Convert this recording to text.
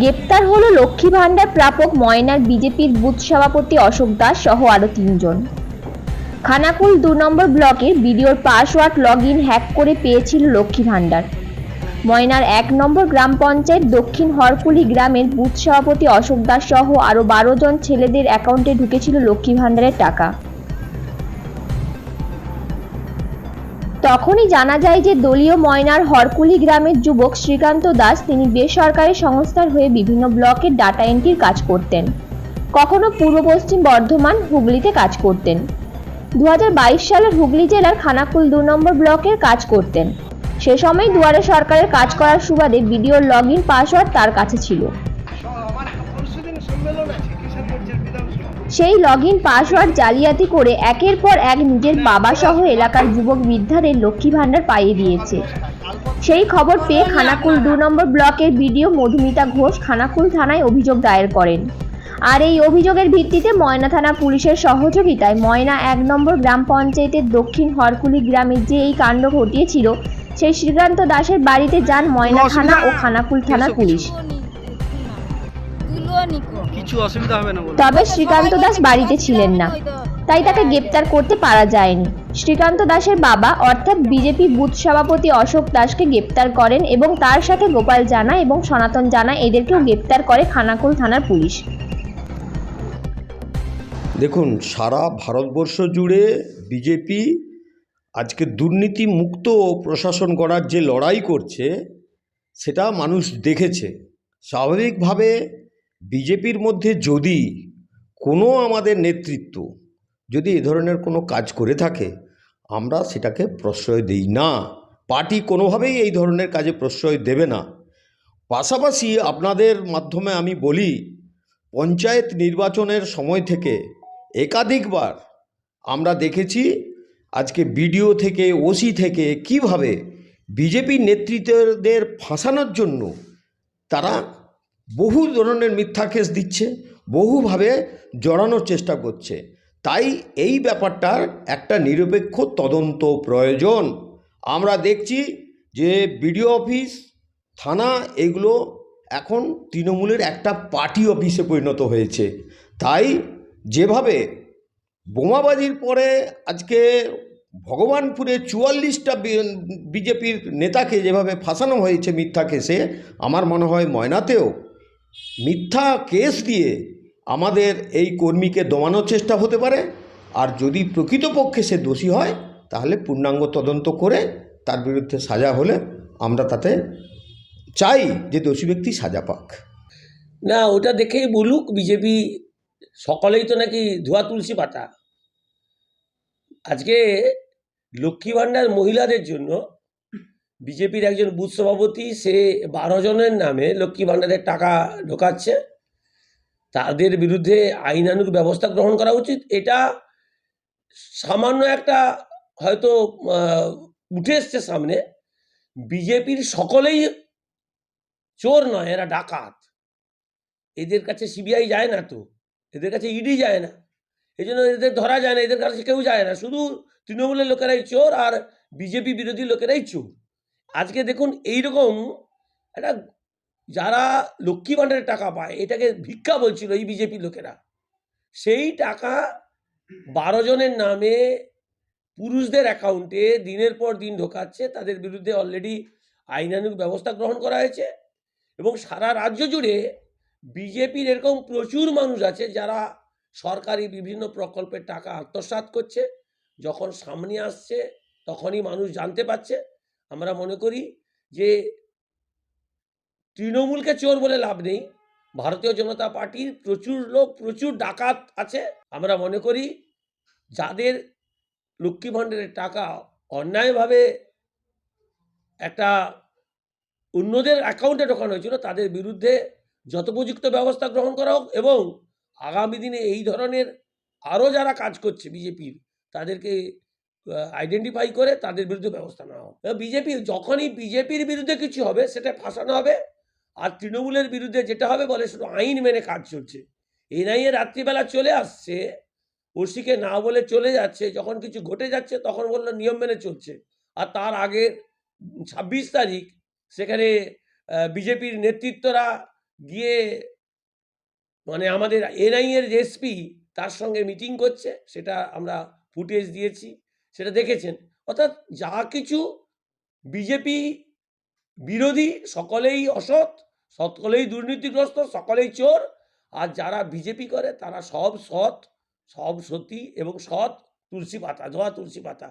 গ্রেপ্তার হলো লক্ষ্মী ভাণ্ডার প্রাপক ময়নার বিজেপির বুথ সভাপতি অশোক দাস সহ আরও তিনজন। খানাকুল দু নম্বর ব্লকের বিডিওর পাসওয়ার্ড লগ ইন হ্যাক করে পেয়েছিল লক্ষ্মী ভাণ্ডার। ময়নার এক নম্বর গ্রাম পঞ্চায়েত দক্ষিণ হরকুলি গ্রামের বুথ সভাপতি অশোক দাস সহ আরও বারো জন ছেলেদের অ্যাকাউন্টে ঢুকেছিল লক্ষ্মী ভাণ্ডারের টাকা। তখনই জানা যায় যে দলীয় ময়নার হরকুলি গ্রামের যুবক শ্রীকান্ত দাস তিনি বেসরকারি সংস্থার হয়ে বিভিন্ন ব্লকের ডাটা এন্ট্রির কাজ করতেন। কখনো পূর্ব পশ্চিম বর্ধমান হুগলিতে কাজ করতেন। দু হাজার বাইশ সালের হুগলি জেলার খানাকুল দু নম্বর ব্লকের কাজ করতেন। সে সময় দুয়ারে সরকারের কাজ করার সুবাদে ভিডিওর লগ ইন পাসওয়ার্ড তার কাছে ছিল। সেই লগ ইন পাসওয়ার্ড জালিয়াতি করে একের পর এক নিজের বাবা সহ এলাকার যুবক বৃদ্ধাদের লক্ষ্মী ভাণ্ডার পাইয়ে দিয়েছে। সেই খবর পেয়ে খানাকুল দু নম্বর ব্লকের বিডিও মধুমিতা ঘোষ খানাকুল থানায় অভিযোগ দায়ের করেন। আর এই অভিযোগের ভিত্তিতে ময়না থানা পুলিশের সহযোগিতায় ময়না এক নম্বর গ্রাম পঞ্চায়েতের দক্ষিণ হরকুলি গ্রামে যে এই কাণ্ড ঘটিয়েছিল, সেই শ্রীকান্ত দাসের বাড়িতে যান ময়না থানা ও খানাকুল থানা পুলিশ। কিছু অসুবিধা হবে না তবে শ্রীকান্ত দাস বাড়িতে ছিলেন না। তাই তাকে গ্রেপ্তার করতে পারা যায়নি। শ্রীকান্ত দাসের বাবা অর্থাৎ বিজেপি বুথ সভাপতি অশোক দাসকে গ্রেপ্তার করেন এবং তার সাথে গোপাল জানা এবং সনাতন জানা এদেরকেও গ্রেপ্তার করে খানাকুল থানার পুলিশ। দেখুন সারা ভারতবর্ষ জুড়ে বিজেপি আজকে দুর্নীতি মুক্ত প্রশাসন করার যে লড়াই করছে সেটা মানুষ দেখেছে। স্বাভাবিকভাবে বিজেপির মধ্যে যদি কোনো আমাদের নেতৃত্ব যদি এ ধরনের কোনো কাজ করে থাকে, আমরা সেটাকে প্রশ্রয় দিই না। পার্টি কোনোভাবেই এই ধরনের কাজে প্রশ্রয় দেবে না। পাশাপাশি আপনাদের মাধ্যমে আমি বলি, পঞ্চায়েত নির্বাচনের সময় থেকে একাধিকবার আমরা দেখেছি, আজকে বিডিও থেকে, ওসি থেকে কীভাবে বিজেপি নেতৃত্বদের ফাঁসানোর জন্য তারা বহু ধরনের মিথ্যা কেস দিচ্ছে, বহুভাবে জড়ানোর চেষ্টা করছে। তাই এই ব্যাপারটার একটা নিরপেক্ষ তদন্ত প্রয়োজন। আমরা দেখছি যে বিডিও অফিস থানা, এগুলো এখন তৃণমূলের একটা পার্টি অফিসে পরিণত হয়েছে। তাই যেভাবে বোমাবাজির পরে আজকে ভগবানপুরে চুয়াল্লিশটা বিজেপির নেতাকে যেভাবে ফাঁসানো হয়েছে মিথ্যা কেসে আমার মনে হয় ময়নাতেও মিথ্যা কেস দিয়ে আমাদের এই কর্মীকে দমানোর চেষ্টা হতে পারে। আর যদি প্রকৃতপক্ষে সে দোষী হয়, তাহলে পূর্ণাঙ্গ তদন্ত করে তার বিরুদ্ধে সাজা হলে আমরা তাতে চাই যে দোষী ব্যক্তি সাজা পাক। না, ওটা দেখেই বলুক, বিজেপি সকলেই তো নাকি ধোয়া তুলসী পাতা। আজকে লক্ষ্মী ভাণ্ডার মহিলাদের জন্য বিজেপির একজন বুথ সভাপতি, সে বারো জনের নামে লক্ষ্মী ভাণ্ডারের টাকা ঢোকাচ্ছে। তাদের বিরুদ্ধে আইনানুগ ব্যবস্থা গ্রহণ করা উচিত। এটা সামান্য একটা হয়তো উঠে এসছে সামনে। বিজেপির সকলেই চোর নয়, এরা ডাকাত। এদের কাছে সিবিআই যায় না তো। এদের কাছে ইডি যায় না। এই জন্য এদের ধরা যায় না, এদের কাছে কেউ যায় না। শুধু তৃণমূলের লোকেরাই চোর আর বিজেপি বিরোধী লোকেরাই চোর। আজকে দেখুন এইরকম একটা যারা লক্ষ্মী ভাণ্ডারের টাকা পায়, এটাকে ভিক্ষা বলছিল এই বিজেপি লোকেরা। সেই টাকা বারো জনের নামে পুরুষদের অ্যাকাউন্টে দিনের পর দিন ঢোকাচ্ছে, তাদের বিরুদ্ধে অলরেডি আইনানুগ ব্যবস্থা গ্রহণ করা হয়েছে এবং সারা রাজ্য জুড়ে বিজেপির এরকম প্রচুর মানুষ আছে যারা সরকারি বিভিন্ন প্রকল্পের টাকা আত্মসাৎ করছে। যখন সামনে আসছে, তখনই মানুষ জানতে পারছে। আমরা মনে করি যে তৃণমূলকে চোর বলে লাভ নেই। ভারতীয় জনতা পার্টির প্রচুর লোক, প্রচুর ডাকাত আছে। আমরা মনে করি যাদের লক্ষ্মী ভাণ্ডারের টাকা অন্যায়ভাবে একটা অন্যদের অ্যাকাউন্টে ঢোকানো হয়েছিল, তাদের বিরুদ্ধে যথোপযুক্ত ব্যবস্থা গ্রহণ করা হোক এবং আগামী দিনে এই ধরনের আরও যারা কাজ করছে বিজেপির, তাদেরকে আইডেন্টিফাই করে তাদের বিরুদ্ধে ব্যবস্থা নেওয়া হোক বিজেপি যখনই বিজেপির বিরুদ্ধে কিছু হবে, সেটা ফাঁসানো হবে, আর তৃণমূলের বিরুদ্ধে যেটা হবে বলে শুধু আইন মেনে কাজ চলছে। এনআইএ রাত্রিবেলা চলে আসছে ওসিকে না বলে চলে যাচ্ছে, যখন কিছু ঘটে যাচ্ছে তখন বলল নিয়ম মেনে চলছে। আর তার আগে ছাব্বিশ তারিখ, সেখানে বিজেপির নেতৃত্বরা গিয়ে মানে আমাদের এনআইএর এসপি তার সঙ্গে মিটিং করছে, সেটা আমরা ফুটেজ দিয়েছি। সেটা দেখেছেন। অর্থাৎ যা কিছু বিজেপি বিরোধী সকলেই অসৎ, সকলেই দুর্নীতিগ্রস্ত, সকলেই চোর, আর যারা বিজেপি করে তারা সব সৎ, সব সতী এবং সৎ তুলসী পাতা, ধোয়া তুলসী পাতা।